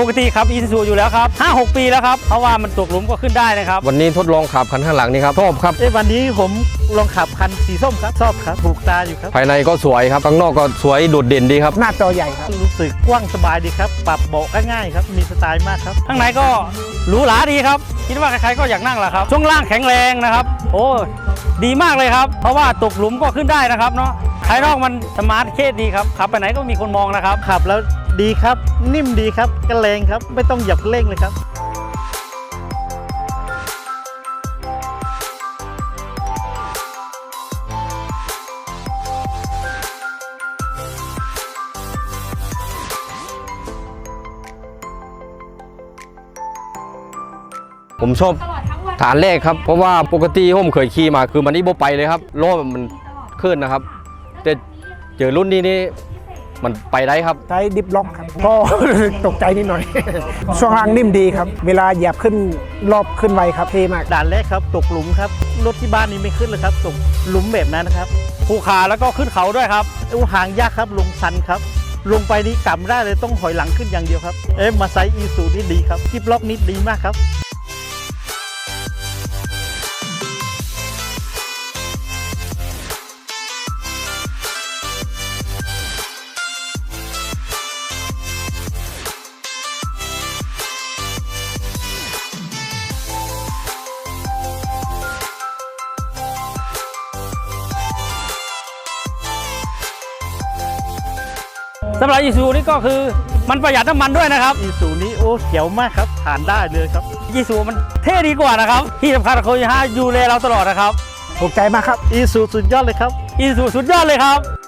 ปกติขับอีซูอยู่แล้วครับ5-6 ปีแล้วครับ เพราะว่ามันตกหลุมก็ขึ้นได้นะครับ วันนี้ทดลองขับคันข้างหลังนี่ครับชอบครับเอ้ยวันนี้ผมลองขับคันสีส้มครับชอบครับถูกตาอยู่ครับ ภายในก็สวยครับข้างนอกก็สวยโดดเด่นดีครับ หน้าจอใหญ่ครับ รู้สึกกว้างสบายดีครับ ปรับเบาะก็ง่ายครับ มีสไตล์มากครับ ข้างในก็หรูหราดีครับ คิดว่าใครๆก็อยากนั่งแหละครับ ช่วงล่างแข็งแรงนะครับ โอ้ ดีมากเลยครับ เพราะว่าตกหลุมก็ขึ้นได้นะครับเนาะ ภายนอกมันสมาร์ทเคสดีครับขับไปไหนก็มีคนมองนะครับ ขับแล้วดีครับ นิ่มดีครับกระแรงครับ ไม่ต้องหยับเร่งเลยครับ ผมชอบฐานแรกครับ เพราะว่าปกติผมเคยขี่มาคือมันนี่โบไปเลยครับล้อมันขึ้นนะครับ แต่เจอรุ่นนี้นี่มันไปได้ครับ ใช้ดิฟล็อกครับ ก็ ตกใจนิดหน่อย ช่วงล่างนิ่มดีครับ เวลาเหยียบขึ้นรอบขึ้นไวครับเท่มากด่านแรกครับ ตกหลุมครับ รถที่บ้านนี้ไม่ขึ้นเลยครับ ตกหลุมแบบนั้นนะครับภูขาแล้วก็ขึ้นเขาด้วยครับอู้หางยากครับ ลงชันครับ ลงไปนี้กลับไม่ได้เลยต้องถอยหลังขึ้นอย่างเดียวครับ เอ๊ะมาไซส์อีซูนี่ดีครับทิปล็อกนี่ดีมากครับ สำหรับอีซูนี่ก็คือมันประหยัดน้ำมันด้วยนะครับอีซูนี่โอ้เขียวมากครับทานได้เลยครับอีซูมันเท่ดีกว่านะครับที่สำคัญคือฮะยูเลเราตลอดนะครับถูกใจมากครับอีซูสุดยอดเลยครับอีซูสุดยอดเลยครับ